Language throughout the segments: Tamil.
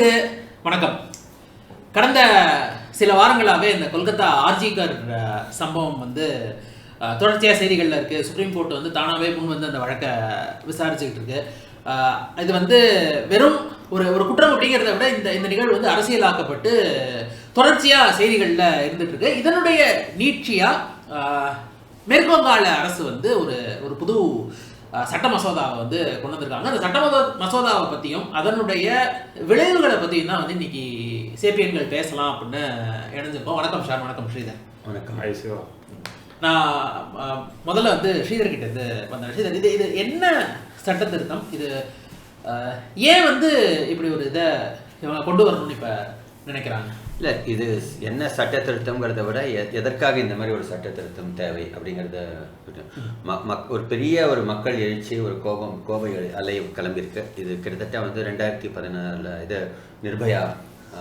நேயர்களுக்கு வணக்கம். கடந்த சில வாரங்களாகவே இந்த கொல்கத்தா ஆர்ஜிகர் சம்பவம் வந்து தொடர்ச்சியாக தொடர்ச்சியா செய்திகளில் இருக்கு. சுப்ரீம் கோர்ட் வந்து தானாகவே முன் வந்து அந்த வழக்கை விசாரிச்சுக்கிட்டு இருக்கு. இது வந்து வெறும் ஒரு ஒரு குற்றம் அப்படிங்கிறத விட இந்த இந்த நிகழ்வு வந்து அரசியலாக்கப்பட்டு தொடர்ச்சியா செய்திகளில் இருந்துட்டு இருக்கு. இதனுடைய நீட்சியா மேற்கு வங்காள அரசு வந்து ஒரு ஒரு புது சட்ட மசோதாவை வந்து கொண்டு வந்திருக்காங்க. அந்த சட்ட மசோ- மசோதாவை பற்றியும் அதனுடைய விளைவுகளை பற்றியும் தான் வந்து இன்னைக்கு சேப்பியன்கள் பேசலாம் அப்படின்னு இணைஞ்சிருக்கோம். வணக்கம் ஷார் வணக்கம் ஸ்ரீதர். வணக்கம். நான் முதல்ல வந்து ஸ்ரீதர் கிட்ட இருந்து வந்தேன். ஸ்ரீதர் இது இது என்ன சட்ட திருத்தம்? இது ஏன் வந்து இப்படி ஒரு இதை இவங்க கொண்டு வரணும்னு இப்போ நினைக்கிறாங்க? இல்லை இது என்ன சட்ட திருத்தம்ங்கிறத விட எதற்காக இந்த மாதிரி ஒரு சட்ட திருத்தம் தேவை அப்படிங்கிறத மக்- ஒரு பெரிய ஒரு மக்கள் எழுச்சி ஒரு கோபம் கோப அலை கிளம்பியிருக்கு. இது கிட்டத்தட்ட வந்து ரெண்டாயிரத்தி பதினாறில் இது நிர்பயா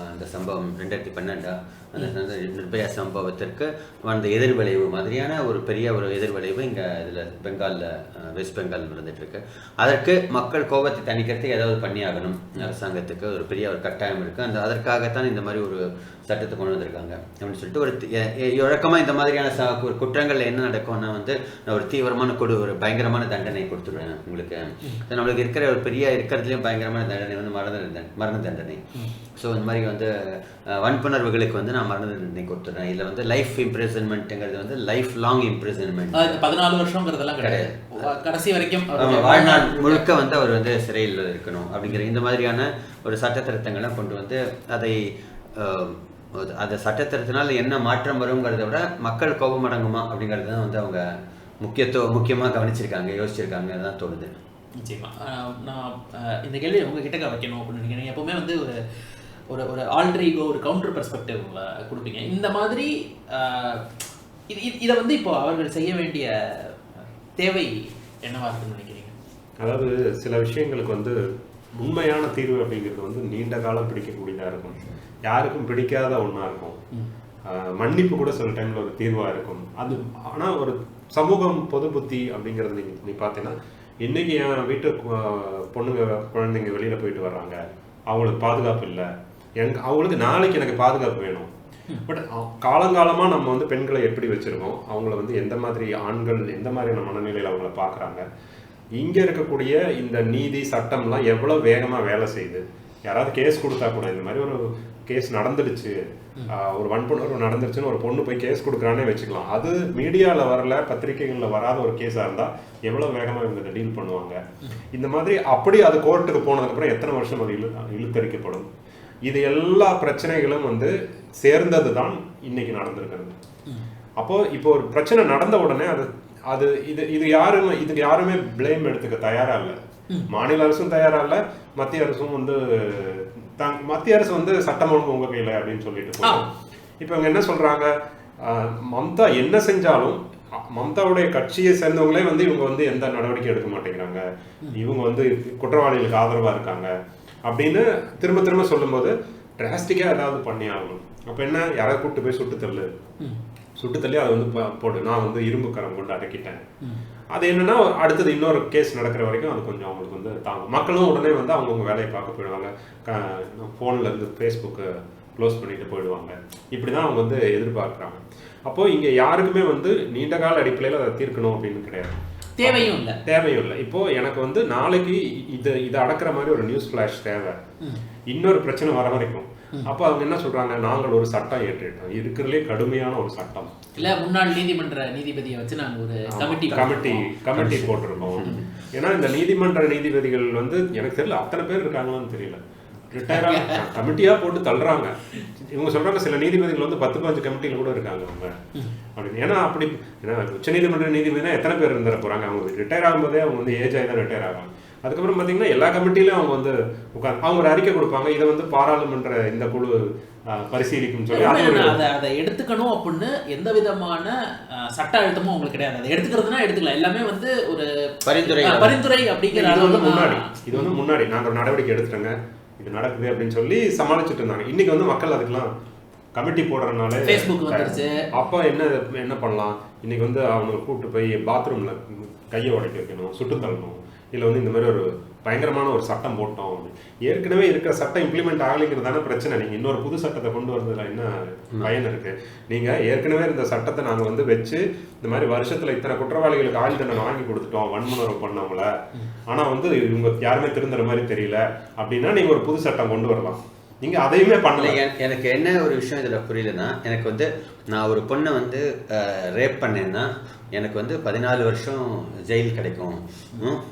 அந்த சம்பவம் ரெண்டாயிரத்தி பன்னெண்டா. அந்த நிர்பயா சம்பவத்திற்கு வந்த எதிர்விளைவு மாதிரியான ஒரு பெரிய ஒரு எதிர்விளைவு இங்கே இதில் பெங்காலில் வெஸ்ட் பெங்கால் நடந்துட்டு இருக்கு அதற்கு மக்கள் கோபத்தை தணிக்கிறதுக்கு ஏதாவது பண்ணி ஆகணும் அரசாங்கத்துக்கு ஒரு பெரிய ஒரு கட்டாயம் இருக்கு. அந்த அதற்காகத்தான் இந்த மாதிரி ஒரு சட்டத்தை கொண்டு வந்திருக்காங்க. அப்படின்னு சொல்லிட்டு ஒரு தி- எ- எ- வழக்கமா இந்த மாதிரியான ச கு- குற்றங்கள்ல என்ன நடக்கும்னா வந்து நான் ஒரு தீவிரமான கொடு ஒரு பயங்கரமான தண்டனை கொடுத்துருவேன் உங்களுக்கு. நம்மளுக்கு இருக்கிற ஒரு பெரிய இருக்கிறதுலயும் பயங்கரமான தண்டனை வந்து மரண தண்டனை மரண தண்டனை. ஸோ இந்த மாதிரி வந்து வன்புணர்வுகளுக்கு வந்து நான் மரண தண்டனை கொடுத்துட்றேன். இதில் வந்து லைஃப் இம்ப்ரிசன்மெண்ட்டுங்கிறது வந்து லைஃப் லாங் இம்ப்ரிசன்மெண்ட் பதினாலு வருஷங்கிறதெல்லாம் கிடையாது. கடைசி வரைக்கும் வாழ்நாள் முழுக்க வந்து அவர் வந்து சிறையில் இருக்கணும். அப்படிங்கிற இந்த மாதிரியான ஒரு சட்ட திருத்தங்கள்லாம் கொண்டு வந்து அதை அந்த சட்ட திருத்தினால் என்ன மாற்றம் வருங்கிறத விட மக்கள் கோபம் அடங்குமா அப்படிங்கிறது தான் வந்து அவங்க முக்கியத்துவம் முக்கியமாக கவனிச்சிருக்காங்க யோசிச்சிருக்காங்க தான் தோணுது. நிச்சயமா. அஹ் நான் இந்த கேள்வி உங்ககிட்ட வைக்கணும் அப்படின்னு நினைக்கிறேன். எப்பவுமே வந்து ஒரு ஒரு ஒரு ஆல்ட்ரிகோ ஒரு கவுண்டர் பெர்ஸ்பெக்டிவ் கொடுப்பீங்க இந்த மாதிரி இது இது- வந்து இப்போ அவர்கள் செய்ய வேண்டிய தேவை என்னவா இருக்குன்னு நினைக்கிறீங்க? அதாவது சில விஷயங்களுக்கு வந்து உண்மையான தீர்வு அப்படிங்கிறது வந்து நீண்ட காலம் பிடிக்கக்கூடியதாக இருக்கும். யாருக்கும் பிடிக்காத ஒன்றா இருக்கும். மன்னிப்பு கூட சில டைமில் ஒரு தீர்வாக இருக்கும். அது ஆனால் ஒரு சமூகம் பொது புத்தி அப்படிங்கிறது நீ நீ பார்த்தீங்கன்னா இன்னைக்கு என் வீட்டு பொண்ணுங்க குழந்தைங்க வெளியில் போயிட்டு வர்றாங்க. அவங்களுக்கு பாதுகாப்பு இல்லை. எங்க அவங்களுக்கு நாளைக்கு எனக்கு பாதுகாப்பு வேணும். பட் காலங்காலமாக நம்ம வந்து பெண்களை எப்படி வச்சுருக்கோம் அவங்கள வந்து எந்த மாதிரி ஆண்கள் எந்த மாதிரியான மனநிலையில் அவங்கள பார்க்குறாங்க இங்கே இருக்கக்கூடிய இந்த நீதி சட்டம்லாம் எவ்வளோ வேகமாக வேலை செய்யுது. யாராவது கேஸ் கொடுத்தா கூட இந்த மாதிரி ஒரு கேஸ் நடந்துடுச்சு ஒரு வன்புணர்வு நடந்துருச்சுன்னு ஒரு பொண்ணு போய் கேஸ் கொடுக்குறானே வச்சுக்கலாம். அது மீடியாவில் வரல பத்திரிகைகளில் வராத ஒரு கேஸாக இருந்தால் எவ்வளோ வேகமாக இவங்க டீல் பண்ணுவாங்க. இந்த மாதிரி அப்படி அது கோர்ட்டுக்கு போனதுக்கப்புறம் எத்தனை வருஷம் அது இழு இழுத்தரிக்கப்படும் இது எல்லா பிரச்சனைகளும் வந்து சேர்ந்தது தான் இன்னைக்கு நடந்திருக்கிறது. அப்போ இப்போ ஒரு பிரச்சனை நடந்த உடனே அது அது இது இது யாருமே இதுக்கு யாருமே ப்ளேம் எடுத்துக்க தயாரா இல்லை. மாநில அரசும் தயாரா இல்லை மத்திய அரசும் வந்து மத்திய அரசு வந்து சட்டம் ஒழுங்கு உங்க கையில அப்படின்னு சொல்லிட்டு. இப்போ இவங்க என்ன சொல்றாங்க? மம்தா என்ன செஞ்சாலும் மம்தாவுடைய கட்சியை சேர்ந்தவங்களே வந்து இவங்க வந்து எந்த நடவடிக்கை எடுக்க மாட்டேங்கிறாங்க. இவங்க வந்து குற்றவாளிகளுக்கு ஆதரவா இருக்காங்க. அப்படின்னு திரும்ப திரும்ப சொல்லும்போது டிராஸ்டிக்காக ஏதாவது பண்ணி ஆகணும். அப்போ என்ன? யாராவது கூப்பிட்டு போய் சுட்டு தள்ளு. சுட்டு தள்ளி அதை வந்து போடு. நான் வந்து இரும்பு கரம் கொண்டு அடக்கிட்டேன். அது என்னன்னா அடுத்தது இன்னொரு கேஸ் நடக்கிற வரைக்கும் அது கொஞ்சம் அவங்களுக்கு வந்து தாங்கும். மக்களும் உடனே வந்து அவங்கவுங்க வேலையை பார்க்க போயிடுவாங்க. ஃபோனில் இருந்து ஃபேஸ்புக்கு க்ளோஸ் பண்ணிட்டு போயிடுவாங்க. இப்படி தான் அவங்க வந்து எதிர்பார்க்குறாங்க. அப்போ இங்கே யாருக்குமே வந்து நீண்ட கால அடிப்படையில் அதை தீர்க்கணும் அப்படின்னு கிடையாது. தேவையும் இல்லை. தேவையும் இல்லை இப்போ எனக்கு வந்து நாளைக்கு இது இதை அடக்கிற மாதிரி ஒரு நியூஸ் ஃபிளாஷ் தேவை. இன்னொரு பிரச்சனை வர வரைக்கும். அப்போ அவங்க என்ன சொல்றாங்க? நாங்கள் ஒரு சட்டம் ஏற்றிட்டோம். இருக்கிறதுலே கடுமையான ஒரு சட்டம். இல்ல முன்னாள் நீதிமன்ற நீதிபதியை வச்சு நாங்க ஒரு கமிட்டி கமிட்டி கமிட்டி போட்டிருக்கோம். ஏன்னா இந்த நீதிமன்ற நீதிபதிகள் வந்து எனக்கு தெரியல அத்தனை பேர் இருக்காங்களான்னு தெரியல. ரிட்டையர் கமிட்டியா போட்டு தள்ளுறாங்க. இவங்க சொல்றாங்க சில நீதிபதிகள் வந்து பத்து பதினஞ்சு கமிட்டியில கூட இருக்காங்க அவங்க. அப்படின்னு. ஏன்னா அப்படி ஏன்னா உச்ச நீதிமன்ற நீதிபதினா எத்தனை பேர் இருந்துட போறாங்க? அவங்க ரிட்டையர் ஆகும்போதே அவங்க வந்து ஏஜ் ஆகி தான் ரிட்டையர் ஆகாங்க அதுக்கப்புறம் பார்த்தீங்கன்னா எல்லா கமிட்டிலையும் அவங்க வந்து உட்காந்து அவங்க ஒரு அறிக்கை கொடுப்பாங்க. இதை வந்து பாராளுமன்ற இந்த குழு ஆஹ், பரிசீலிக்கும் சொல்லி அது அதை எடுத்துக்கணும் அப்படின்னு எந்த விதமான சட்ட அழுத்தமும் உங்களுக்கு கிடையாது. அதை எடுத்துக்கிறதுனா எடுத்துக்கலாம். எல்லாமே வந்து ஒரு பரிந்துரை பரிந்துரை அப்படிங்கிற வந்து முன்னாடி. இது வந்து முன்னாடி. நாங்க ஒரு நடவடிக்கை எடுத்துட்டோங்க. இது நடக்குது அப்படின்னு சொல்லி சமாளிச்சுட்டு இருந்தாங்க. இன்னைக்கு வந்து மக்கள் அதுக்கெல்லாம் கமிட்டி போடுறதுனால வந்துருச்சு. அப்போ என்ன என்ன பண்ணலாம்? இன்னைக்கு வந்து அவங்க கூப்பிட்டு போய் பாத்ரூம்ல கையை உடைக்க வைக்கணும் சுட்டு தள்ளணும். இல்லை வந்து இந்த மாதிரி ஒரு பயங்கரமான ஒரு சட்டம் போட்டோம். ஏற்கனவே இருக்கிற சட்டம் இம்ப்ளிமெண்ட் ஆகலைங்கிறது தானே பிரச்சனை. நீங்க இன்னொரு புது சட்டத்தை கொண்டு வரதுல என்ன பயன் இருக்கு? நீங்க ஏற்கனவே இருந்த சட்டத்தை நாங்க வந்து வச்சு இந்த மாதிரி வருஷத்துல இத்தனை குற்றவாளிகளுக்கு ஆயுள் தண்டனை வாங்கி கொடுத்துட்டோம் வன்முறை பண்ணவங்கள. ஆனா வந்து இவங்க யாருமே திருந்துற மாதிரி தெரியல. அப்படின்னா நீங்க ஒரு புது சட்டம் கொண்டு வரலாம். நீங்க அதையுமே பண்ணல எனக்கு என்ன ஒரு விஷயம் இதில் புரியலன்னா எனக்கு வந்து நான் ஒரு பொண்ணை வந்து ரேப் பண்ணேன்னா எனக்கு வந்து பதினாலு வருஷம் ஜெயில் கிடைக்கும்.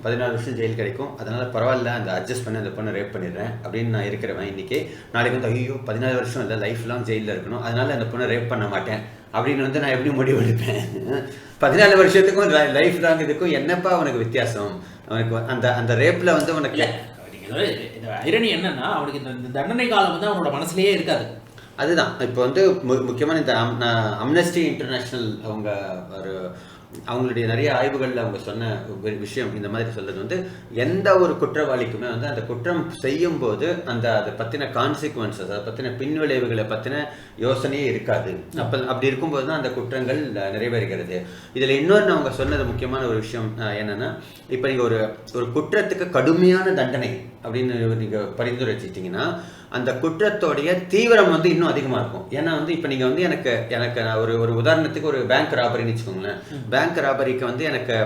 பதினாலு வருஷம் ஜெயில் கிடைக்கும். அதனால பரவாயில்ல அந்த அட்ஜஸ்ட் பண்ணி அந்த பொண்ணை ரேப் பண்ணிடுறேன் அப்படின்னு நான் இருக்கிறவன் இன்னைக்கு. நாளைக்கு வந்து ஐயோ பதினாலு வருஷம் இல்லை லைஃப் லாங் ஜெயிலில் இருக்கணும். அதனால அந்த பொண்ணை ரேப் பண்ண மாட்டேன் அப்படின்னு வந்து நான் எப்படி முடிவு எடுப்பேன்? பதினாலு வருஷத்துக்கும் லைஃப் லாங் இதுக்கும் என்னப்பா உனக்கு வித்தியாசம்? உனக்கு அந்த அந்த ரேப்பில் வந்து உனக்கு நீங்க இந்த ஐரணி என்னன்னா அவனுக்கு இந்த தண்டனை காலம் வந்து அவனோட மனசுலயே இருக்காது. அதுதான். இப்போ வந்து மு- முக்கியமான இந்த அம்னஸ்டி இன்டர்நேஷ்னல் அவங்க ஒரு அவங்களுடைய நிறைய ஆய்வுகளில் அவங்க சொன்ன ஒரு விஷயம் இந்த மாதிரி சொல்றது வந்து எந்த ஒரு குற்றவாளிக்குமே வந்து அந்த குற்றம் செய்யும் போது அந்த அதை பற்றின கான்சிக்வன்சஸ் அதை பற்றின பின்விளைவுகளை பற்றின யோசனையே இருக்காது. அப்போ அப்படி இருக்கும்போது தான் அந்த குற்றங்கள் நிறைவேறுகிறது. இதில் இன்னொன்று அவங்க சொன்னது முக்கியமான ஒரு விஷயம் அஹ், என்னன்னா இப்போ நீங்கள் ஒரு ஒரு குற்றத்துக்கு கடுமையான தண்டனை அப்படின்னு நீங்கள் பரிந்துரைச்சிட்டிங்கன்னா அந்த குற்றத்தோடைய தீவிரம் வந்து இன்னும் அதிகமாக இருக்கும். ஏன்னா வந்து இப்போ நீங்கள் வந்து எனக்கு எனக்கு ஒரு ஒரு உதாரணத்துக்கு ஒரு பேங்க் ராபரின்னு வச்சுக்கோங்களேன். பேங்க் ராபரிக்கு வந்து எனக்கு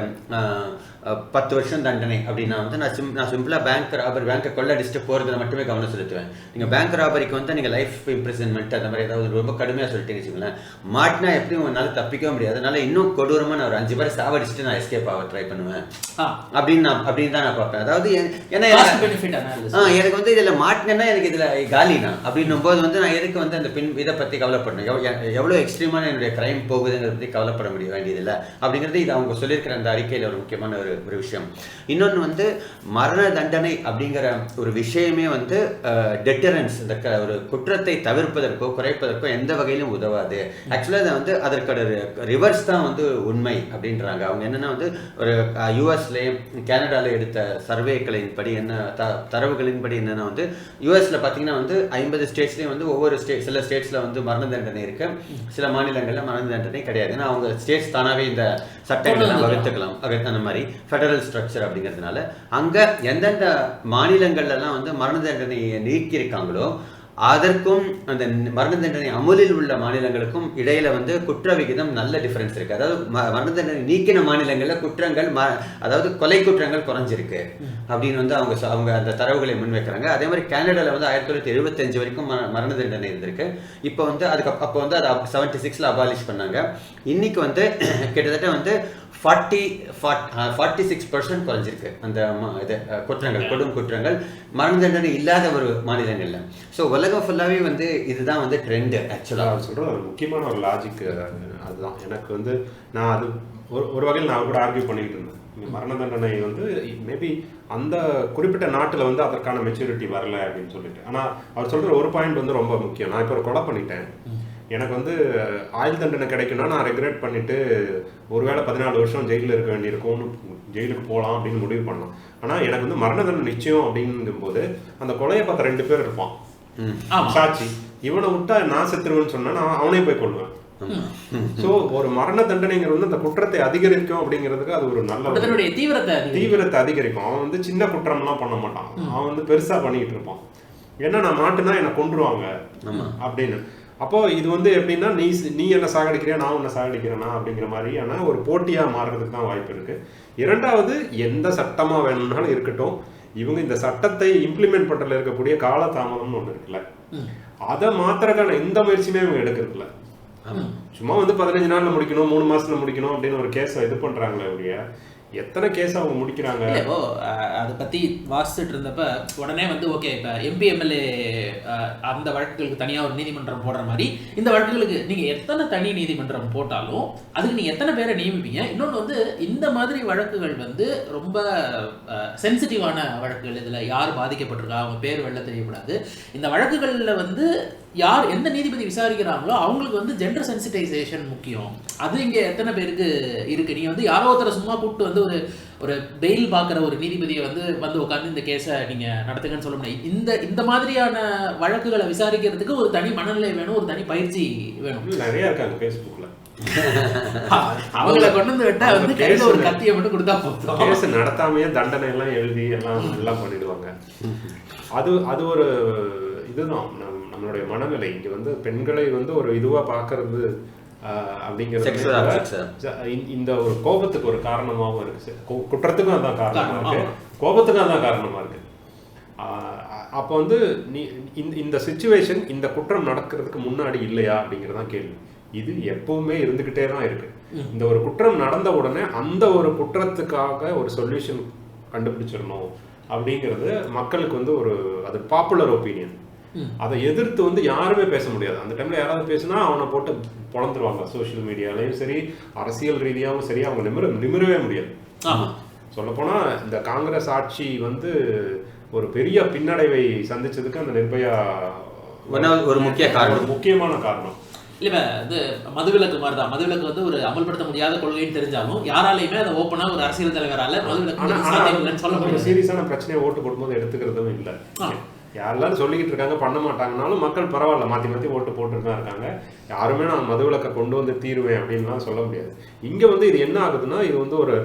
பத்து வருஷம் தண்டனை அப்படின்னா வந்து நான் சிம் நான் சிம்பிளாக பேங்க் ராபரி பேங்க்கை கொள்ளடிச்சுட்டு போகிறதுல மட்டுமே கவனம் செலுத்துவேன். நீங்கள் பேங்க் ராபரிக்கு வந்து நீங்கள் லைஃப் இம்ப்ரிசன்மெண்ட் அந்த மாதிரி ஏதாவது ரொம்ப கடுமையாக சொல்லிட்டீங்கன்னு வச்சுக்கோங்களேன். மாட்டினா எப்படியும் உன்னால் தப்பிக்கவே முடியாது. அதனால இன்னும் கொடூரமாக நான் ஒரு அஞ்சு பேரை சாவடிச்சுட்டு நான் எஸ்கேப் ஆக ட்ரை பண்ணுவேன். அப்படின்னு நான் அப்படின்னு தான் நான் பார்ப்பேன். அதாவது ஏன்னா ஆ எனக்கு வந்து இதில் மாட்டினேன்னா எனக்கு இதில் காலினா அப்படின்னும் போது வந்து நான் எதுக்கு வந்து அந்த பின் இதை பற்றி கவலைப்படணும். எவ்வளோ எக்ஸ்ட்ரீமான என்னுடைய கிரைம் போகுதுங்கிறத பற்றி கவலைப்பட முடிய வேண்டியதில்லை. அப்படிங்கிறது இது அவங்க சொல்லியிருக்கிற அந்த அறிக்கையில் ஒரு முக்கியமான ஒரு ஒரு விஷயம். இன்னொன்று வந்து மரண தண்டனை அப்படிங்கிற ஒரு விஷயமே வந்து டெட்டரன்ஸ் இந்த ஒரு குற்றத்தை தவிர்ப்பதற்கோ குறைப்பதற்கோ எந்த வகையிலும் உதவாது. ஆக்சுவலாக அதை வந்து அதற்கான ரிவர்ஸ் தான் வந்து உண்மை அப்படின்றாங்க. அவங்க என்னன்னா வந்து ஒரு யூஎஸ்லேயும் கனடாவில் எடுத்த சர்வேக்களின் படி என்ன த தரவுகளின் படி என்னன்னா வந்து யூஎஸ்ல பார்த்தீங்கன்னா வந்து ஐம்பது ஸ்டேட்ஸ்லேயும் வந்து ஒவ்வொரு ஸ்டேட் சில ஸ்டேட்ஸில் வந்து மரண தண்டனை இருக்கு. சில மாநிலங்களில் மரண தண்டனை கிடையாது. ஏன்னா அவங்க ஸ்டேட்ஸ் தானாகவே இந்த சட்டங்களை வகுத்துக்கலாம். அந்த மாதிரி. ஃபெடரல் ஸ்ட்ரக்சர் அப்படிங்கிறதுனால அங்கே எந்தெந்த மாநிலங்கள்லாம் வந்து மரண தண்டனையை நீக்கியிருக்காங்களோ அதற்கும் அந்த மரண தண்டனை அமுலில் உள்ள மாநிலங்களுக்கும் இடையில வந்து குற்ற விகிதம் நல்ல டிஃபரன்ஸ் இருக்கு. அதாவது ம- மரண தண்டனை நீக்கின மாநிலங்களில் குற்றங்கள் ம- அதாவது கொலை குற்றங்கள் குறைஞ்சிருக்கு அப்படின்னு வந்து அவங்க அவங்க அந்த தரவுகளை முன்வைக்கிறாங்க. அதே மாதிரி கனடால வந்து ஆயிரத்தி தொள்ளாயிரத்தி எழுபத்தஞ்சு வரைக்கும் ம- மரண தண்டனை இருந்திருக்கு. இப்போ வந்து அதுக்கு அப்போ வந்து அதை செவன்டி சிக்ஸில் அபாலிஷ் பண்ணாங்க. இன்னைக்கு வந்து கிட்டத்தட்ட வந்து ஃபார்ட்டி ஃபார்ட்டி சிக்ஸ் பர்சன்ட் குறைஞ்சிருக்கு. அந்த இது குற்றங்கள் கொடும் குற்றங்கள். மரண தண்டனை இல்லாத ஒரு மாநிலங்கள்ல. ஸோ உலகம் ஃபுல்லாவே வந்து இதுதான் வந்து ட்ரெண்ட் ஆக்சுவலாக அவர் சொல்ற ஒரு முக்கியமான ஒரு லாஜிக் அதுதான். எனக்கு வந்து நான் அது ஒரு ஒரு வகையில் நான் கூட ஆர்கியூ பண்ணிக்கிட்டு இருந்தேன். மரண தண்டனை வந்து மேபி அந்த குறிப்பிட்ட நாட்டில் வந்து அதற்கான மெச்சூரிட்டி வரல அப்படின்னு சொல்லிட்டு. ஆனால் அவர் சொல்ற ஒரு பாயிண்ட் வந்து ரொம்ப முக்கியம். நான் இப்போ ஒரு கொலை பண்ணிட்டேன். எனக்கு வந்து ஆயுள் தண்டனை கிடைக்கும்னா நான் ரெகுலேட் பண்ணிட்டு ஒருவேளை பதினாலு வருஷம் ஜெயிலில் இருக்க வேண்டியிருக்கும்னு ஜெயிலுக்கு போகலாம் அப்படின்னு முடிவு பண்ணலாம் ஆனால் எனக்கு வந்து மரண தண்டனை நிச்சயம் அப்படிங்கும்போது அந்த கொலையை பார்த்த ரெண்டு பேர் இருப்பான். ஆமா. சாட்சி. இவனை விட்டா நான் செத்துருவேன்னு சொன்னா நான் அவனே போய் கொள்வேன் சோ ஒரு மரண தண்டனைங்கிறது வந்து அந்த குற்றத்தை அதிகரிக்கும் அப்படிங்கிறதுக்கு அது ஒரு நல்ல தீவிரத்தை அதிகரிக்கும். தீவிரத்தை அதிகரிக்கும். அவன் வந்து சின்ன குற்றம்லாம் பண்ண மாட்டான். அவன் வந்து பெருசா பண்ணிட்டு இருப்பான். ஏன்னா நான் மாட்டுனா என்னை கொன்றுவாங்க. அப்படின்னு. அப்போ இது வந்து எப்படின்னா நீ நீ என்ன சாகடிக்கிறியா நான் உன்னை சாகடிக்கிறேனா அப்படிங்கிற மாதிரியான ஒரு போட்டியா மாறுறதுக்கு தான் வாய்ப்பு இருக்கு. இரண்டாவது எந்த சட்டமா வேணும்னாலும் இருக்கட்டும். இவங்க இந்த சட்டத்தை இம்ப்ளிமெண்ட் பண்றதுல இருக்கக்கூடிய காலதாமதம்னு ஒண்ணு இருக்குல்ல. அதை மாத்திரக்கான எந்த முயற்சியுமே இவங்க எடுக்கிறதுல சும்மா வந்து பதினஞ்சு நாள்ல முடிக்கணும் மூணு மாசத்துல முடிக்கணும் அப்படின்னு ஒரு கேஸை இது பண்றாங்களே ஒழிய எத்தனை கேஸ் அவங்க முடிக்கிறாங்க? இப்போ அதை பத்தி வாசிச்சுட்டு இருந்தப்ப உடனே வந்து ஓகே இப்ப எம்பி எம்எல்ஏ அந்த வழக்குகளுக்கு தனியா ஒரு நீதிமன்றம் போடுற மாதிரி இந்த வழக்குகளுக்கு நீங்க எத்தனை தனி நீதிமன்றம் போட்டாலும் அதுக்கு நீங்க எத்தனை பேரை நியமிப்பீங்க? இன்னொன்று வந்து இந்த மாதிரி வழக்குகள் வந்து ரொம்ப சென்சிட்டிவான வழக்குகள் இதுல யார் பாதிக்கப்பட்டிருக்கா? அவங்க பேர் வெளில தெரியக்கூடாது. இந்த வழக்குகள்ல வந்து யார் எந்த நீதிபதி விசாரிக்கிறாங்களோ அவங்களுக்கு வந்து ஜெண்டர் சென்சிட்டைசேஷன் முக்கியம். அது இங்க எத்தனை பேருக்கு இருக்கு? நீங்க வந்து யாரோ ஒருத்தரை சும்மா கூப்பிட்டு வந்து ஒரு ஒரு பெயில் பார்க்குற ஒரு நீதிபதியை வந்து வந்து உட்காந்து இந்த கேஸை நீங்க நடத்துங்கன்னு சொல்ல முடியாது. இந்த இந்த மாதிரியான வழக்குகளை விசாரிக்கிறதுக்கு ஒரு தனி மனநிலை வேணும் ஒரு தனி பயிற்சி வேணும். நிறைய இருக்காங்க ஃபேஸ்புக்கில் அவங்கள கொண்டு வந்து விட்டா வந்து கையில ஒரு கத்தியை மட்டும் கொடுத்தா போதும். கேஸ் நடத்தாமையே தண்டனை எல்லாம் எழுதி எல்லாம் எல்லாம் பண்ணிடுவாங்க. அது அது ஒரு இதுதான். நம்மளுடைய மனநிலை. இங்க வந்து பெண்களை வந்து ஒரு இதுவா பார்க்கறது ஆஹ், அப்படிங்கிறது இந்த- ஒரு கோபத்துக்கு ஒரு காரணமாகவும் இருக்கு. குற்றத்துக்கும் அதான் காரணமா இருக்கு. கோபத்துக்கும் அதான் காரணமா இருக்கு. ஆஹ், அப்போ வந்து நீ இந்த இந்த சுச்சுவேஷன் இந்த குற்றம் நடக்கிறதுக்கு முன்னாடி இல்லையா அப்படிங்கிறதான் கேள்வி. இது எப்பவுமே இருந்துகிட்டே தான் இருக்கு. இந்த ஒரு குற்றம் நடந்த உடனே அந்த ஒரு குற்றத்துக்காக ஒரு சொல்யூஷன் கண்டுபிடிச்சிடணும் அப்படிங்கிறது மக்களுக்கு வந்து ஒரு அது பாப்புலர் ஒப்பீனியன் அதை எதிர்த்து வந்து யாருமே பேச முடியாது. அந்த டைம்ல யாராவது பேசினா அவனை போட்டு பொழந்துருவாங்க சோஷியல் மீடியாலையும் சரி அரசியல் ரீதியாகவும் சரி அவங்க நிமிர நிமிரவே முடியாது. ஆமா. சொல்லப்போனா இந்த காங்கிரஸ் ஆட்சி வந்து ஒரு பெரிய பின்னடைவை சந்திச்சதுக்கு அந்த நிர்பயா ஒரு முக்கிய காரணம். முக்கியமான காரணம். இல்ல இது மதுவிலக்கு மாதிரி தான் மதுவிலக்கு வந்து ஒரு அமல்படுத்த முடியாத கொள்கைன்னு தெரிஞ்சாலும் யாராலையுமே அதை ஓப்பனா ஒரு அரசியல் தலைவரால மதுவிலக்கு சொல்ல ஒரு முடியாது. சீரியஸான பிரச்சனையை ஓட்டு போடும்போது எடுத்துக்கிறதும் இல்லை. யாரெல்லாம் சொல்லிக்கிட்டு இருக்காங்க பண்ண மாட்டாங்கனாலும் மக்கள் பரவாயில்ல மாத்தி மாத்தி ஓட்டு போட்டுட்டு தான் இருக்காங்க. யாருமே நான் மதுவிலக்கை கொண்டு வந்து தீருவேன் அப்படின்லாம் சொல்ல முடியாது. இங்க வந்து இது என்ன ஆகுதுன்னா இது வந்து ஒரு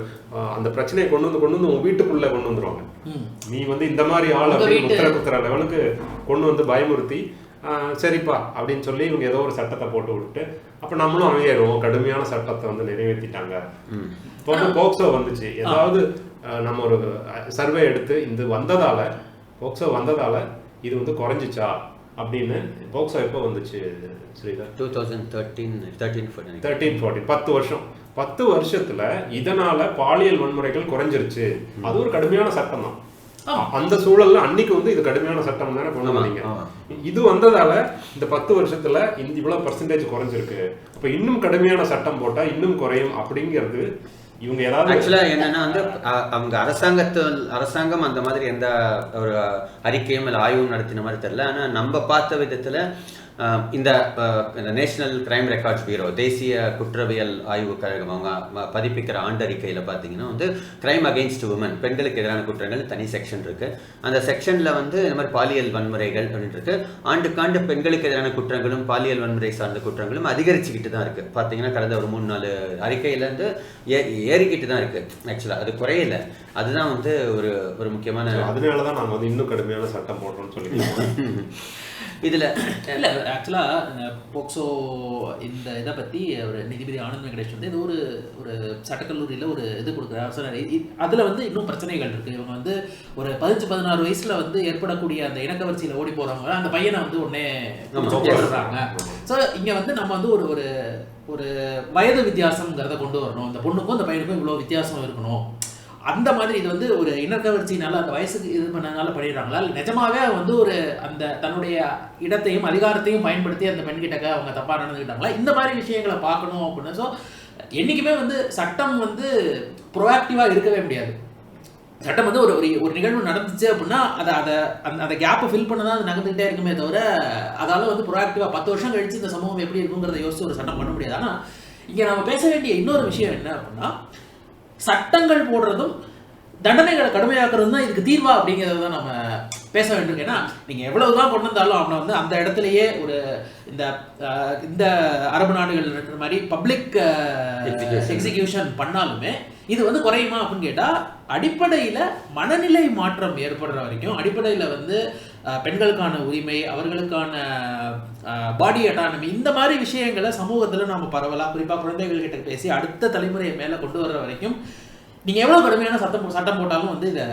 அந்த பிரச்சனையை கொண்டு வந்து கொண்டு வந்து உங்க வீட்டுக்குள்ள கொண்டு வந்துருவாங்க. ம். நீ வந்து இந்த மாதிரி ஆள் உங்க அப்படி வீட்டு- முத்திர குத்துற லெவலுக்கு கொண்டு வந்து பயமுறுத்தி ஆஹ், சரிப்பா அப்படின்னு சொல்லி இவங்க ஏதோ ஒரு சட்டத்தை போட்டு விட்டு அப்ப நம்மளும் அமைதியாயிருவோம் கடுமையான சட்டத்தை வந்து நிறைவேற்றிட்டாங்க இப்போ வந்து போக்சோ வந்துச்சு. ஏதாவது நம்ம ஒரு சர்வே எடுத்து இது வந்ததால போக்சோ வந்ததால இது வந்து குறைஞ்சிச்சா? அப்படின்னு போக்சோ எப்போ வந்துச்சு Sridhar two thousand thirteen thirteen thirteen fourteen பத்து வருஷம். பத்து வருஷத்துல இதனால பாலியல் வன்முறைகள் குறைஞ்சிருச்சு. அது ஒரு கடுமையான சட்டம் தான் அந்த சூழல்ல அன்னைக்கு வந்து இது கடுமையான சட்டம் தானே கொண்டு வந்தீங்க. இது வந்ததால இந்த பத்து வருஷத்துல இந்த இவ்வளவு பர்சன்டேஜ் குறைஞ்சிருக்கு. அப்ப இன்னும் கடுமையான சட்டம் போட்டா இன்னும் குறையும் அப்படிங்கிறது இவங்க ஏதாவது ஆக்சுவலா என்னன்னா வந்து அவங்க அரசாங்கத்து அரசாங்கம் அந்த மாதிரி எந்த ஒரு அறிக்கையும் இல்லை ஆய்வும் நடத்தின மாதிரி தெரியல. ஆனா நம்ம பார்த்த விதத்துல இந்த நேஷனல் கிரைம் ரெக்கார்ட்ஸ் பியூரோ தேசிய குற்றவியல் ஆய்வு கழகம் அவங்க ம- பதிப்பிக்கிற ஆண்டறிக்கையில பார்த்தீங்கன்னா வந்து கிரைம் அகெயின்ஸ்ட் உமன் பெண்களுக்கு எதிரான குற்றங்கள் தனி செக்ஷன் இருக்கு. அந்த செக்ஷன்ல வந்து இந்த மாதிரி பாலியல் வன்முறைகள் அப்படின்னு இருக்கு. ஆண்டுக்காண்டு பெண்களுக்கு எதிரான குற்றங்களும் பாலியல் வன்முறை சார்ந்த குற்றங்களும் அதிகரிச்சுக்கிட்டு தான் இருக்கு. பார்த்தீங்கன்னா கடந்த ஒரு மூணு நாலு அறிக்கையில இருந்து ஏ ஏறிக்கிட்டு தான் இருக்கு. ஆக்சுவலா அது குறையல. அதுதான் வந்து ஒரு ஒரு முக்கியமான அதனாலதான் நாங்க வந்து இன்னும் கடுமையான சட்டம் போடுறோம்னு சொல்லி இதுல இல்ல ஆக்சுவலா போக்சோ இந்த இதை பத்தி ஒரு நீதிபதி ஆனந்த் வெங்கடேஷ் வந்து இது ஒரு ஒரு சட்டக்கல்லூரியில ஒரு இது கொடுக்குறாரு. சொன்னாரு அதுல வந்து இன்னும் பிரச்சனைகள் இருக்கு. இவங்க வந்து ஒரு பதினஞ்சு பதினாறு வயசுல வந்து ஏற்படக்கூடிய அந்த இனக்கவர்ச்சியில ஓடி போறவங்க அந்த பையனை வந்து உடனே. போடுறாங்க ஸோ இங்க வந்து நம்ம வந்து ஒரு ஒரு ஒரு வயது வித்தியாசம்ங்கிறத கொண்டு வரணும். அந்த பொண்ணுக்கும் அந்த பையனுக்கும் இவ்வளோ வித்தியாசம் இருக்கணும். அந்த மாதிரி இது வந்து ஒரு இனக்கவர்ச்சினால அந்த வயசுக்கு இது பண்ணனால பண்ணிடுறாங்களா? இல்லை நிஜமாவே வந்து ஒரு அந்த தன்னுடைய இடத்தையும் அதிகாரத்தையும் பயன்படுத்தி அந்த பெண்கிட்டக்க அவங்க தப்பா நடந்துக்கிட்டாங்களா? இந்த மாதிரி விஷயங்களை பார்க்கணும் அப்படின்னு. ஸோ என்னைக்குமே வந்து சட்டம் வந்து ப்ரோஆக்டிவாக இருக்கவே முடியாது. சட்டம் வந்து ஒரு ஒரு ஒரு நிகழ்வு நடந்துச்சு அப்படின்னா அதை அதை அந்த அந்த கேப்பை ஃபில் பண்ண தான் அது நகர்ந்துகிட்டே இருக்குமே தவிர அதால வந்து ப்ரோஆக்டிவாக பத்து வருஷம் கழிச்சு இந்த சமூகம் எப்படி இருக்குங்கிறத யோசிச்சு ஒரு சட்டம் பண்ண முடியாது. ஆனால் இங்கே நம்ம பேச வேண்டிய இன்னொரு விஷயம் என்ன அப்படின்னா சட்டங்கள் போடுறதும் தண்டனைகளை கடுமையாக்குறது தான் இதுக்கு தீர்வா அப்படிங்கிறத தான் நம்ம பேச வேண்டும் ஏன்னா நீங்கள் எவ்வளவுதான் கொண்டு வந்தாலும் அவனை வந்து அந்த இடத்துலயே ஒரு இந்த இந்த அரபு நாடுகள் இருக்கிற மாதிரி பப்ளிக். எக்ஸிகியூஷன் பண்ணாலுமே இது வந்து குறையுமா அப்படின்னு கேட்டால் அடிப்படையில் மனநிலை மாற்றம் ஏற்படுற வரைக்கும் அடிப்படையில் வந்து பெண்களுக்கான உரிமை அவர்களுக்கான பாடி அட்டானமி இந்த மாதிரி விஷயங்களை சமூகத்தில் நாம் பரவலாக குறிப்பாக குழந்தைகள் கிட்ட பேசி அடுத்த தலைமுறையை மேலே கொண்டு வர்ற வரைக்கும் நீங்கள் எவ்வளோ கடுமையான சட்டம் சட்டம் போட்டாலும் வந்து இதை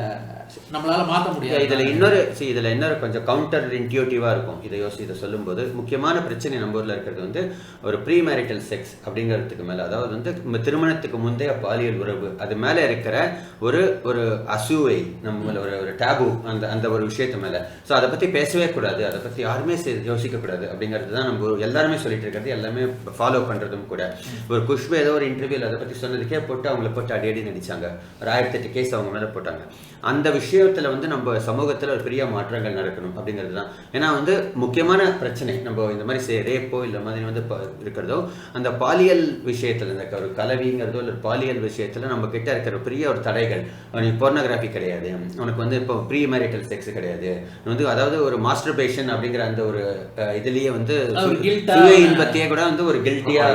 நம்மளால மாற்ற முடியாது. இதுல இன்னொரு see, இதுல இன்னொரு கொஞ்சம் கவுண்டர் இன்ட்யூட்டிவா இருக்கும். இதை யோசி இதை சொல்லும்போது முக்கியமான பிரச்சனை நம்ம ஊர்ல இருக்கிறது வந்து ஒரு ப்ரீ மேரிட்டல் செக்ஸ் அப்படிங்கிறதுக்கு மேல. அதாவது வந்து திருமணத்துக்கு முந்தைய பாலியல் உறவு அது மேல இருக்கிற ஒரு ஒரு அசூவை நம்ம ஒரு ஒரு டேபு அந்த அந்த ஒரு விஷயத்து மேல. ஸோ அதை பத்தி பேசவே கூடாது. அதை பத்தி யாருமே யோசிக்க கூடாது அப்படிங்கிறது தான் நம்ம ஒரு- எல்லாருமே சொல்லிட்டு இருக்கிறது எல்லாமே ஃபாலோ பண்றதும் கூட. ஒரு குஷ்பு ஏதோ ஒரு இன்டர்வியூல அதை பத்தி சொன்னதுக்கே போட்டு அவங்கள போட்டு அடி அடி நடிச்சாங்க ஒரு ஆயிரத்தி எட்டு கேஸ் அவங்க மேல போட்டாங்க. அந்த விஷயத்துல வந்து நம்ம சமூகத்துல ஒரு பெரிய மாற்றங்கள் நடக்கணும் அப்படிங்கிறது தான். ஏன்னா வந்து முக்கியமான பிரச்சனை நம்ம இந்த மாதிரி சே ரேப்போ இல்லை மாதிரி வந்து இருக்கிறதோ அந்த பாலியல் விஷயத்துல இந்த ஒரு கலவிங்கிறதோ இல்லை பாலியல் விஷயத்துல நம்ம கிட்ட இருக்கிற பெரிய ஒரு தடைகள். உனக்கு பொர்னோகிராஃபி கிடையாது. உனக்கு வந்து இப்போ ப்ரீ மேரிட்டல் செக்ஸ் கிடையாது. வந்து அதாவது ஒரு மாஸ்டர்பேஷன் அப்படிங்கிற அந்த ஒரு இதுலயே வந்து இன்பத்தையே கூட வந்து ஒரு கில்ட்டியா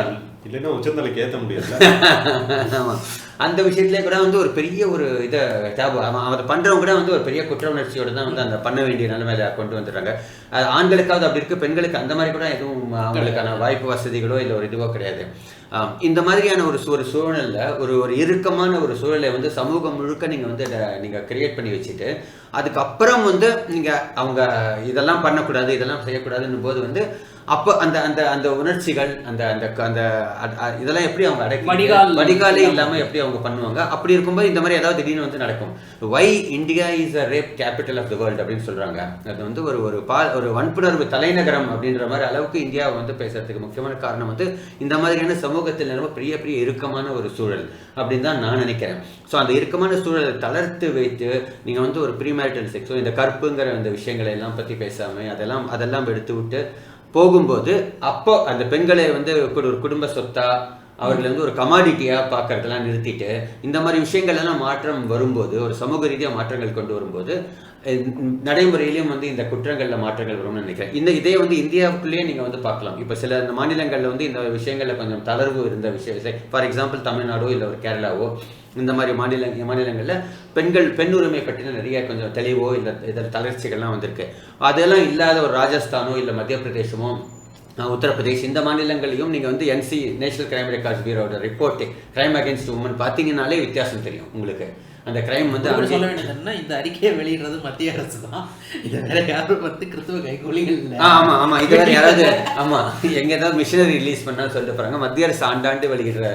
இல்லைன்னா உச்சந்தலைக்கு ஏத்த முடியாது ஆமா. அந்த விஷயத்துல கூட வந்து ஒரு பெரிய ஒரு இதை டேபு அவன் அதை பண்றவங்க கூட வந்து ஒரு பெரிய குற்ற உணர்ச்சியோட தான் வந்து அந்த பண்ண வேண்டிய நிலைமையில கொண்டு வந்துடுறாங்க. ஆண்களுக்காவது அப்படி இருக்கு பெண்களுக்கு அந்த மாதிரி கூட எதுவும் அவங்களுக்கான வாய்ப்பு வசதிகளோ இல்லை ஒரு இதுவோ கிடையாது. இந்த மாதிரியான ஒரு ஒரு சூழல்ல ஒரு ஒரு இறுக்கமான ஒரு சூழலை வந்து சமூகம் முழுக்க நீங்க வந்து இத நீங்க கிரியேட் பண்ணி வச்சுட்டு அதுக்கப்புறம் வந்து நீங்க அவங்க இதெல்லாம் பண்ணக்கூடாது இதெல்லாம் செய்யக்கூடாதுன்னும் போது வந்து அப்போ அந்த அந்த அந்த உணர்ச்சிகள் அந்த அந்த அந்த இதெல்லாம் எப்படி அவங்க அடக்கி வடிகால் வடிகாலே இல்லாம. எப்படி அவங்க பண்ணுவாங்க? அப்படி இருக்கும்போது இந்த மாதிரி ஏதாவது திடீர்னு வந்து நடக்கும். Why India is a rape capital of the world அப்படின்னு சொல்றாங்க. அது வந்து ஒரு ஒரு பா ஒரு வன்புணர்வு தலைநகரம் அப்படின்ற மாதிரி அளவுக்கு இந்தியா வந்து பேசுறதுக்கு முக்கியமான காரணம் வந்து இந்த மாதிரியான சமூகத்தில் ரொம்ப பெரிய பெரிய இறுக்கமான ஒரு சூழல் அப்படின்னு தான் நான் நினைக்கிறேன். ஸோ அந்த இறுக்கமான சூழலை தளர்த்து வைத்து நீங்கள் வந்து ஒரு ப்ரீமேரிட்டல் செக்ஸோ இந்த கற்புங்கிற அந்த விஷயங்களை எல்லாம் பற்றி பேசாமல் அதெல்லாம் அதெல்லாம் எடுத்து விட்டு போகும்போது அப்போ அந்த பெண்களை வந்து ஒரு குடும்ப சொத்தா அவர்களை வந்து ஒரு கமாடிட்டியாக பார்க்கறதெல்லாம் நிறுத்திட்டு இந்த மாதிரி விஷயங்கள் எல்லாம் மாற்றம் வரும்போது ஒரு சமூக ரீதியாக மாற்றங்கள் கொண்டு வரும்போது நடைமுறையிலையும் வந்து இந்த குற்றங்களில் மாற்றங்கள் வரும்னு நினைக்கிறேன். இந்த இதே வந்து இந்தியாவுக்குள்ளேயே நீங்கள் வந்து பார்க்கலாம். இப்போ சில இந்த மாநிலங்களில் வந்து இந்த விஷயங்களில் கொஞ்சம் தளர்வு இருந்த விஷயம் ஃபார் எக்ஸாம்பிள் தமிழ்நாடோ இல்லை ஒரு கேரளாவோ இந்த மாதிரி மாநில மாநிலங்களில் பெண்கள் பெண் உரிமை பற்றின நிறைய கொஞ்சம் தெளிவோ இல்லை இதில் தளர்ச்சிகள்லாம் வந்திருக்கு. அதெல்லாம் இல்லாத ஒரு ராஜஸ்தானோ இல்லை மத்திய பிரதேசமோ உத்தரப்பிரதேஷ் இந்த மாநிலங்களையும் நீங்கள் வந்து என்சி நேஷனல் கிரைம் ரெக்கார்ட்ஸ் பியூரோட ரிப்போர்ட்டு கிரைம் அகேன்ஸ்ட் உமன் பார்த்தீங்கன்னாலே வித்தியாசம் தெரியும் உங்களுக்கு. அந்த கிரைம் வந்து அங்கே- சொல்ல வேண்டியது என்னன்னா இந்த அறிக்கையை வெளியிடுறது மத்திய அரசு தான் இது வேற யாரும் வந்து கிறிஸ்துவ கைகூலிகள் இல்ல. ஆமா ஆமா. இது வேற யாராவது ஆமா. எங்க ஏதாவது மிஷினரி ரிலீஸ் பண்ணா சொல்லிட்டு போறாங்க. மத்திய அரசு ஆண்டாண்டு வெளியிடுற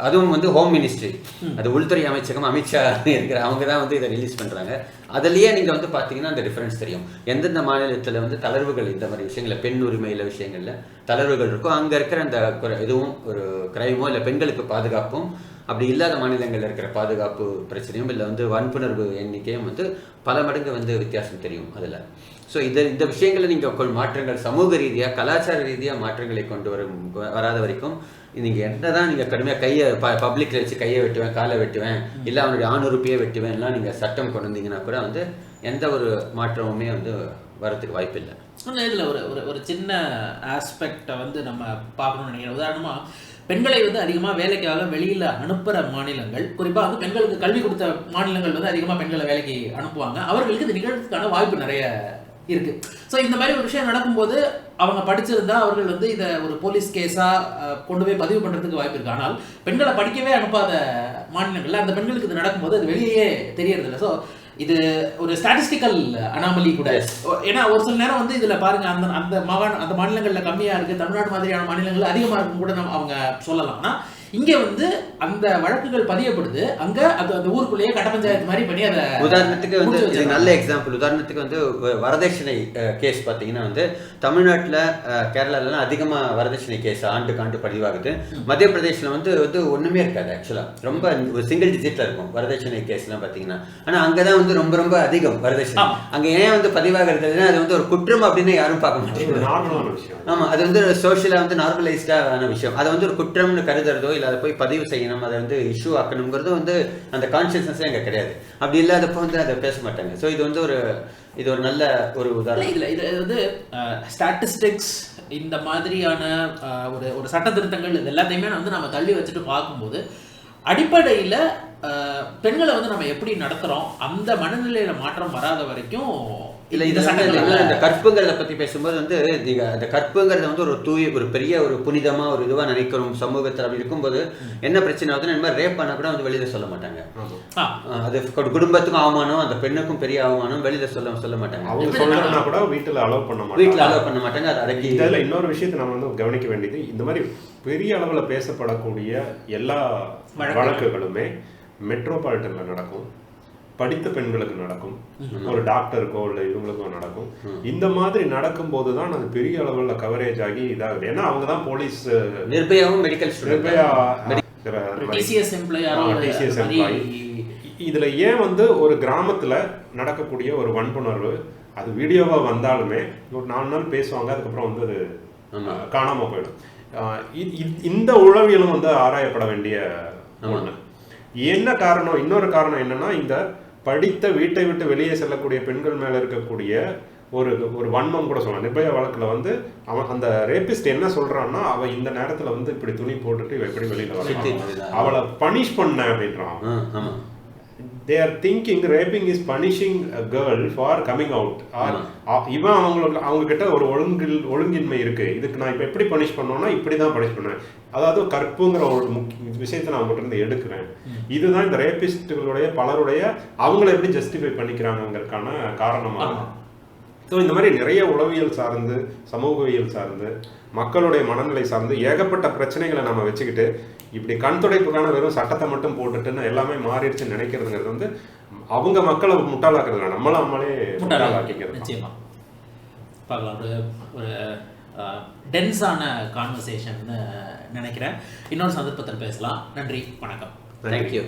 அதுவும் வந்து ஹோம் மினிஸ்ட்ரி அது உள்துறை அமைச்சகம் அமித்ஷா இருக்கிற அவங்க தான் வந்து இதை ரிலீஸ் பண்றாங்க. அதுலேயே நீங்கள் வந்து பார்த்தீங்கன்னா அந்த டிஃப்ரென்ஸ் தெரியும். எந்தெந்த மாநிலத்தில் வந்து தளர்வுகள் இந்த மாதிரி விஷயங்களில் பெண் உரிமையில விஷயங்களில் தளர்வுகள் இருக்கும் அங்கே இருக்கிற அந்த இதுவும் ஒரு கிரைமோ இல்லை பெண்களுக்கு பாதுகாப்பும் அப்படி இல்லாத மாநிலங்களில் இருக்கிற பாதுகாப்பு பிரச்சனையும் இல்லை வந்து வன்புணர்வு எண்ணிக்கையும் வந்து பல மடங்கு வந்து வித்தியாசம் தெரியும் அதில். ஸோ இந்த இந்த விஷயங்களை நீங்கள் கொள் மாற்றங்கள் சமூக ரீதியாக கலாச்சார ரீதியாக மாற்றங்களை கொண்டு வரும் வராத வரைக்கும் நீங்கள் என்னதான் நீங்கள் கடுமையாக கையை ப பப்ளிக்கில் வச்சு கையை வெட்டுவேன் காலை வெட்டுவேன் இல்லை அவனுடைய ஆணுறுப்பியே வெட்டுவேன்லாம் நீங்கள் சட்டம் கொண்டு வந்தீங்கன்னா கூட வந்து எந்த ஒரு மாற்றமுமே வந்து வரதுக்கு வாய்ப்பில்லை. ஆனா இதுல ஒரு ஒரு ஒரு சின்ன ஆஸ்பெக்டை வந்து நம்ம பார்க்கணும்னு நினைக்கிறேன். உதாரணமா பெண்களை வந்து அதிகமா வேலைக்காக வெளியில அனுப்புற மாநிலங்கள் குறிப்பா வந்து பெண்களுக்கு கல்வி கொடுத்த மாநிலங்கள் வந்து அதிகமா பெண்களை வேலைக்கு அனுப்புவாங்க. அவர்களுக்கு இது நிகழ்றதுக்கான வாய்ப்பு நிறைய இருக்கு. ஸோ இந்த மாதிரி ஒரு விஷயம் நடக்கும்போது அவங்க படிச்சிருந்தா அவர்கள் வந்து இதை ஒரு போலீஸ் கேஸா அஹ், கொண்டு போய் பதிவு பண்றதுக்கு வாய்ப்பு இருக்கு. ஆனால் பெண்களை படிக்கவே அனுப்பாத மாநிலங்கள்ல அந்த பெண்களுக்கு இது நடக்கும்போது அது வெளியே தெரியறதில்ல. ஸோ இது ஒரு ஸ்டாட்டிஸ்டிக்கல் அனாமலி கூட. ஏன்னா ஒரு சில நேரம் வந்து இதுல பாருங்க அந்த அந்த மாகாண அந்த மாநிலங்கள்ல கம்மியா இருக்கு தமிழ்நாடு மாதிரியான மாநிலங்கள்ல அதிகமா இருக்கும் கூட நம்ம அவங்க சொல்லலாம். ஆனா இங்க வந்து அந்த வழக்குகள் பதியப்படுது. அங்க அது அந்த ஊருக்குள்ளேயே கட்ட பஞ்சாயத்து மாதிரி பண்ணி அதை உதாரணத்துக்கு வந்து. நல்ல எக்ஸாம்பிள் உதாரணத்துக்கு வந்து வரதட்சணை கேஸ் பார்த்தீங்கன்னா வந்து தமிழ்நாட்டில் கேரளாலலாம் அதிகமாக வரதட்சணை கேஸ் ஆண்டுக்கு ஆண்டு பதிவாகுது. மத்திய பிரதேசில் வந்து வந்து ஒன்றுமே இருக்காது ஆக்சுவலாக ரொம்ப ஒரு சிங்கிள் டிஜிட்டில் இருக்கும் வரதட்சணை கேஸ்லாம் பார்த்தீங்கன்னா ஆனால் அங்கே தான் வந்து ரொம்ப ரொம்ப அதிகம் வரதட்சணை. அங்கே ஏன் வந்து பதிவாகிறதுனா அது வந்து ஒரு குற்றம் அப்படின்னு யாரும் பார்க்க அது மாட்டேங்கிறாங்க ஒரு நார்மலான விஷயம். ஆமா அது வந்து சோஷியலா வந்து நார்மலைஸ்டான விஷயம். அதை வந்து ஒரு குற்றம்னு கருதுறதோ இல்ல அதை போய் பதிவு செய்யணும் அதை வந்து இஷ்யூ ஆக்கணுங்கிறது வந்து அந்த கான்சியஸ்னஸ் எங்க கிடையாது. அப்படி இல்லாதப்போ வந்து அதை பேச மாட்டாங்க. ஸோ இது வந்து ஒரு இது ஒரு நல்ல ஒரு உதாரணம். இதுல இது வந்து ஸ்டாட்டிஸ்டிக்ஸ் இந்த மாதிரியான ஒரு ஒரு சட்ட திருத்தங்கள் இது எல்லாத்தையுமே வந்து நம்ம தள்ளி வச்சுட்டு பார்க்கும்போது அடிப்படையில பெண்களை வந்து நம்ம எப்படி நடத்துறோம் அந்த மனநிலையில மாற்றம் வராத வரைக்கும் இல்ல இது இந்த கற்புங்கிறத பத்தி பேசும்போது வந்து நீங்க அந்த கற்புங்கிறத வந்து ஒரு தூய ஒரு பெரிய ஒரு புனிதமா ஒரு இதுவா நினைக்கிறோம் சமூகத்துல அப்படி இருக்கும்போது என்ன பிரச்சனை ஆகுதுன்னா இந்த மாதிரி ரேப் பண்ண கூட வந்து வெளியில சொல்ல மாட்டாங்க. அது குடும்பத்துக்கும் அவமானம் அந்த பெண்ணுக்கும் பெரிய அவமானம் வெளியில சொல்ல சொல்ல மாட்டாங்க. அவங்க சொல்லணும்னா கூட வீட்டுல அலோவ் பண்ண வீட்டுல மாட்டாங்க அலோவ் பண்ண மாட்டாங்க அதை அடக்கி இதுல இன்னொரு விஷயத்தை நம்ம வந்து கவனிக்க வேண்டியது இந்த மாதிரி பெரிய அளவுல பேசப்படக்கூடிய எல்லா வழக்குகள். வழக்குகளுமே மெட்ரோபாலிட்டன்ல நடக்கும். படித்த பெண்களுக்கு நடக்கும் ஒரு டாக்டருக்கோ இல்லை இவங்களுக்கோ நடக்கும். இந்த மாதிரி நடக்கும்போது தான் அது பெரிய அளவுல கவரேஜ் ஆகி இதாகுது. ஏன்னா அவங்க தான் போலீஸ் நிர்பயாவும் மெடிக்கல் நிர்பயா டிசிஎஸ் employee. இதுல ஏன் வந்து ஒரு கிராமத்துல நடக்கக்கூடிய ஒரு வன்புணர்வு அது வீடியோவா வந்தாலுமே ஒரு நாலு நாள் பேசுவாங்க அதுக்கப்புறம் வந்து அது காணாம போயிடும். இந்த உளவியலும் வந்து ஆராயப்பட வேண்டிய ஒண்ணு. என்ன காரணம் இன்னொரு காரணம் என்னன்னா இந்த படித்த வீட்டை விட்டு வெளியே செல்லக்கூடிய பெண்கள் மேல இருக்கக்கூடிய ஒரு ஒரு வன்மம் கூட சொல்லலாம். நிர்பயா வழக்குல வந்து அவன் அந்த ரேபிஸ்ட் என்ன சொல்றான்னா அவன் இந்த நேரத்துல வந்து இப்படி துணி போட்டுட்டு எப்படி வெளியில வருதா? அவளை பனிஷ் பண்ண அப்படின்றான். They are thinking raping is punishing a girl for coming out or இவன் அவங்களுக்கு அவங்க கிட்ட ஒரு ஒழுங்கில் ஒழுங்கின்மை இருக்கு. இதுக்கு நான் இப்போ எப்படி பனிஷ் பண்ணோம்னா இப்படி தான் பனிஷ் பண்ணுவேன். அதாவது கற்புங்கிற ஒரு முக்கிய விஷயத்தை நான் அவங்ககிட்ட இருந்து எடுக்கிறேன். இதுதான் இந்த ரேபிஸ்டுகளுடைய பலருடைய அவங்கள எப்படி ஜஸ்டிஃபை பண்ணிக்கிறாங்கங்கிறதுக்கான காரணமாக. ஸோ இந்த மாதிரி நிறைய உளவியல் சார்ந்து சமூகவியல் சார்ந்து மக்களுடைய மனநிலை சார்ந்து ஏகப்பட்ட பிரச்சனைகளை நம்ம வச்சுக்கிட்டு இப்படி கண் துடைப்புக்கான வெறும் சட்டத்தை மட்டும் போட்டுட்டுன்னு எல்லாமே மாறிடுச்சுன்னு நினைக்கிறதுங்கிறது வந்து அவங்க மக்களை முட்டாளாக்குறது இல்லை நம்மள முட்டாளாக்கிக்கிறது. நிச்சயமா. பார்க்கலாம். ஒரு ஒரு டென்ஸான கான்வர்சேஷன் நினைக்கிறேன். இன்னொரு சந்தர்ப்பத்தில் பேசலாம். நன்றி. வணக்கம். தேங்க்யூ